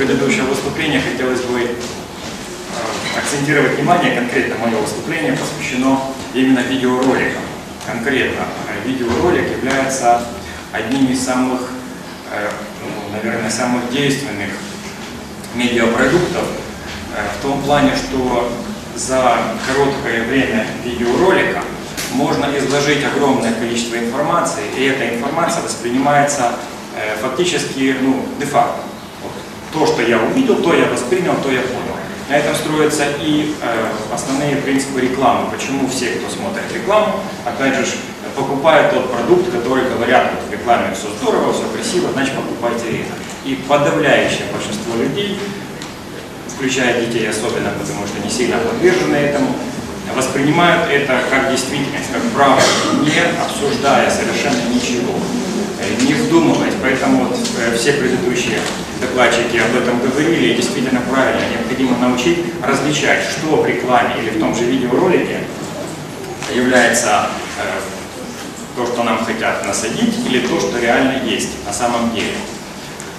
предыдущего выступления хотелось бы э, акцентировать внимание, конкретно мое выступление посвящено именно видеороликам. Конкретно э, видеоролик является одним из самых, э, ну, наверное, самых действенных медиапродуктов в том плане, что за короткое время видеоролика можно изложить огромное количество информации, и эта информация воспринимается фактически ну, де-факто. То, что я увидел, то я воспринял, то я понял. На этом строятся и э, основные принципы рекламы. Почему все, кто смотрит рекламу, опять же, покупают тот продукт, который говорят, вот в рекламе все здорово, все красиво, значит покупайте это. И подавляющее большинство людей, включая детей особенно, потому что не сильно подвержены этому, воспринимают это как действительность, как правду, не обсуждая совершенно ничего, не вдумываясь. Поэтому вот э, все предыдущие докладчики об этом говорили, и действительно правильно, необходимо научить различать, что в рекламе или в том же видеоролике является э, то, что нам хотят насадить, или то, что реально есть на самом деле.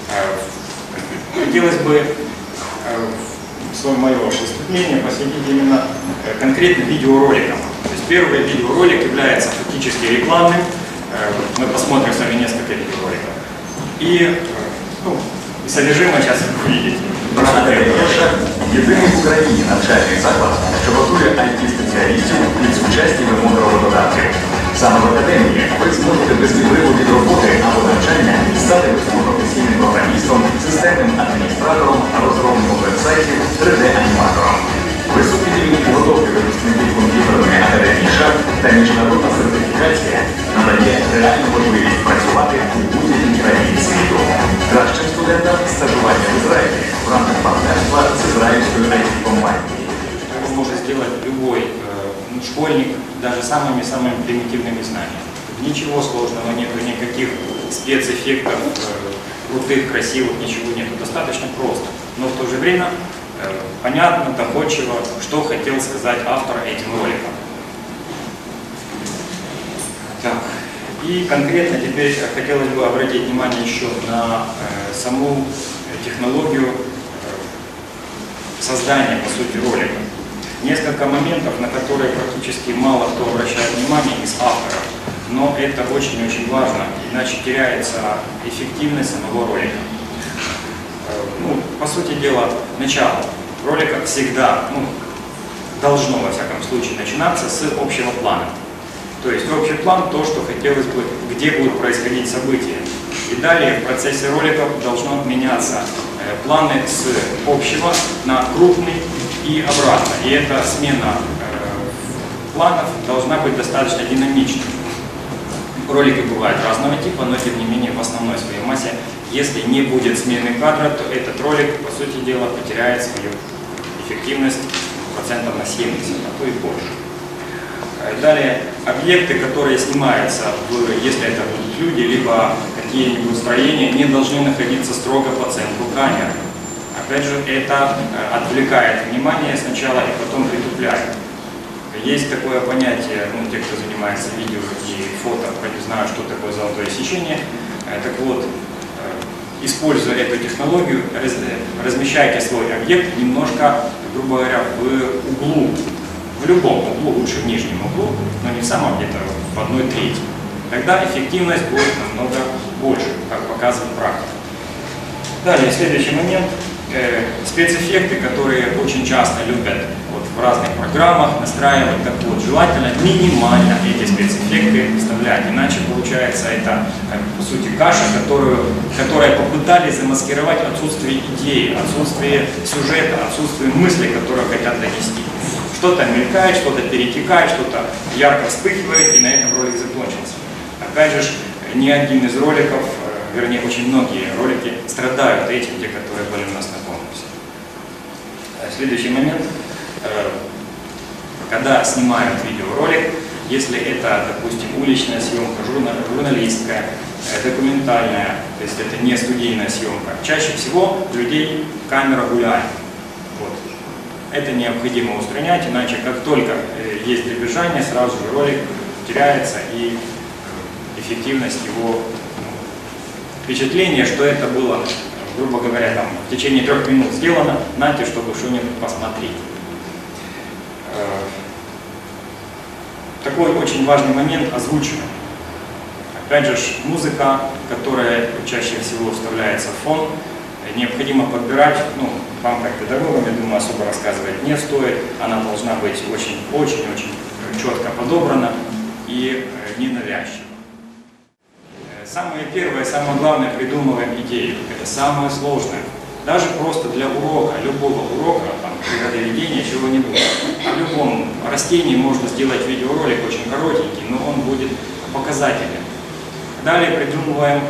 Э, хотелось бы э, свое мое выступление посвятить именно э, конкретно видеороликам. То есть первый видеоролик является фактически рекламным. Э, мы посмотрим с вами несколько видеороликов. И э, ну, содержимое сейчас увидите. Наша єдиний в Україні навчальний заклад, що готує IT-спеціалістів під сучасні вимоги роботодавців. Саме в академії ви зможете без відриву від роботи або навчання стати високопрофесійним програмістом, системним адміністратором, розробником вебсайтів, 3D-аніматором. Високий рівень підготовки випускників комп'ютерної академії ШАП та міжнародна сертифікація надає реальну можливість працювати у будь-якій країні світу. Кращим студентам стажування в Ізраїлі в рамках партнерства з ізраїльською IT-компанією. Что может сделать любой э, ну, школьник, даже самыми-самыми примитивными знаниями. Ничего сложного нету, никаких спецэффектов, э, крутых, красивых, ничего нету. Достаточно просто. Но в то же время э, понятно, доходчиво, что хотел сказать автор этим роликом. И конкретно теперь хотелось бы обратить внимание еще на э, саму технологию э, создания, по сути, ролика. Несколько моментов, на которые практически мало кто обращает внимание из авторов, но это очень-очень важно, иначе теряется эффективность самого ролика. Э, ну, по сути дела, начало ролика всегда, ну, должно, во всяком случае, начинаться с общего плана. То есть общий план, то, что хотелось бы, где будут происходить события. И далее в процессе роликов должно меняться э, планы с общего на крупный и обратно. И эта смена э, планов должна быть достаточно динамичной. Ролики бывают разного типа, но тем не менее в основной своей массе, если не будет смены кадра, то этот ролик, по сути дела, потеряет свою эффективность процентов на 70, а то и больше. Э, Далее, объекты, которые снимаются, если это будут люди, либо какие-нибудь строения, не должны находиться строго по центру камеры. Опять же, это э, отвлекает внимание сначала и потом притупляет. Есть такое понятие, ну, те, кто занимается видео и фото, не знают, что такое золотое сечение. Э, Так вот, э, используя эту технологию, раз- размещайте свой объект немножко, грубо говоря, в углу в любом углу, лучше в нижнем углу, но не в самом где-то в одной трети. Тогда эффективность будет намного больше, как показывает практика. Далее, следующий момент. Э, спецэффекты, которые очень часто любят вот, в разных программах настраивать. Так вот, желательно минимально эти спецэффекты вставлять, иначе получается это, э, по сути, каша, которую, которая попытались замаскировать отсутствие идеи, отсутствие сюжета, отсутствие мысли, которую хотят донести. Что-то мелькает, что-то перетекает, что-то ярко вспыхивает, и на этом ролик закончился. Опять же, ни один из роликов, э, вернее, очень многие ролики страдают этим, те, которые были у нас на конкурсе. Э, Следующий момент. Э, Когда снимают видеоролик, если это, допустим, уличная съемка, журна- журналистская, э, документальная, то есть это не студийная съемка, чаще всего людей камера гуляет. Это необходимо устранять, иначе как только э, есть прибежание, сразу же ролик теряется и э, эффективность его ну, впечатление, что это было грубо говоря, там в течение трех минут сделано, нате, чтобы что-нибудь посмотреть. Э, Такой очень важный момент озвучивания. Опять же, музыка, которая чаще всего вставляется в фон, необходимо подбирать, ну, вам как педагогам, я думаю, особо рассказывать не стоит, она должна быть очень-очень-очень четко подобрана и э, ненавязчива. Э, Самое первое, самое главное, придумываем идею. Это самое сложное. Даже просто для урока, любого урока, там, природоведения, чего не нужно. О любом растении можно сделать видеоролик очень коротенький, но он будет показательным. Далее придумываем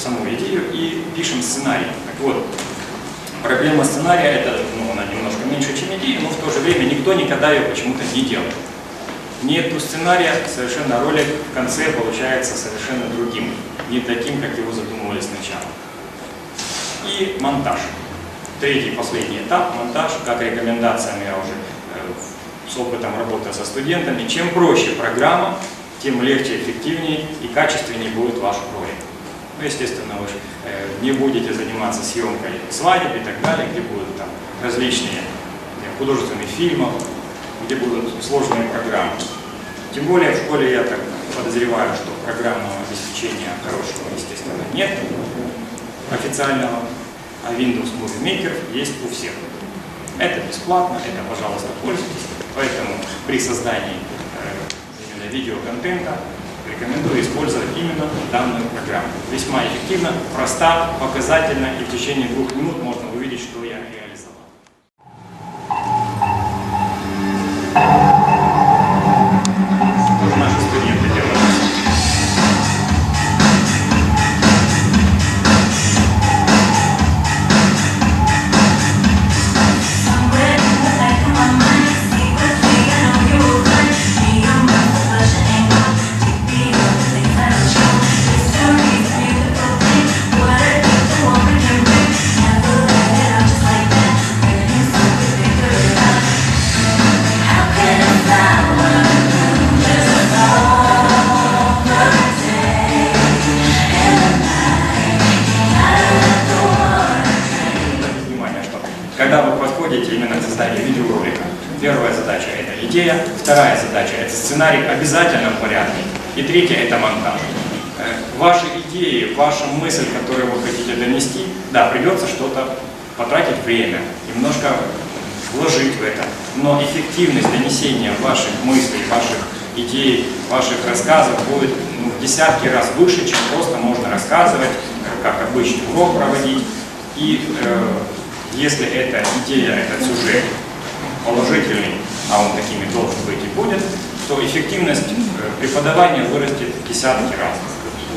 саму идею и пишем сценарий. Так вот, проблема сценария, это, ну, она немножко меньше, чем идея, но в то же время никто никогда ее почему-то не делает. Нету сценария, совершенно ролик в конце получается совершенно другим, не таким, как его задумывали сначала. И монтаж. Третий, последний этап, монтаж, как рекомендациями я уже э, с опытом работы со студентами. Чем проще программа, тем легче, эффективнее и качественнее будет ваш ролик. Ну, естественно, вы э, не будете заниматься съемкой свадеб и так далее, где будут там различные э, художественные фильмы, где будут сложные программы. Тем более в школе я так подозреваю, что программного обеспечения хорошего, естественно, нет официального, а Windows Movie Maker есть у всех. Это бесплатно, это, пожалуйста, пользуйтесь. Поэтому при создании э, именно видеоконтента рекомендую использовать именно данную программу. Весьма эффективно, проста, показательна и в течение двух минут можно увидеть, что идея, вторая задача – это сценарий в обязательном порядке, и третья – это монтаж. Э, Ваши идеи, ваша мысль, которую вы хотите донести, да, придется что-то потратить время, немножко вложить в это, но эффективность донесения ваших мыслей, ваших идей, ваших рассказов будет ну, в десятки раз выше, чем просто можно рассказывать, э, как обычный урок проводить. И э, если эта идея, этот сюжет положительный, а он такими должен быть и будет, то эффективность э, преподавания вырастет в десятки раз.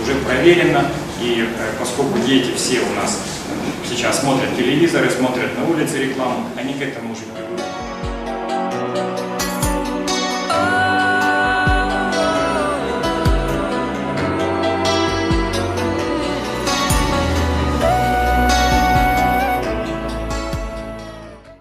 Уже проверено, и э, поскольку дети все у нас э, сейчас смотрят телевизоры, смотрят на улице рекламу, они к этому уже привыкли.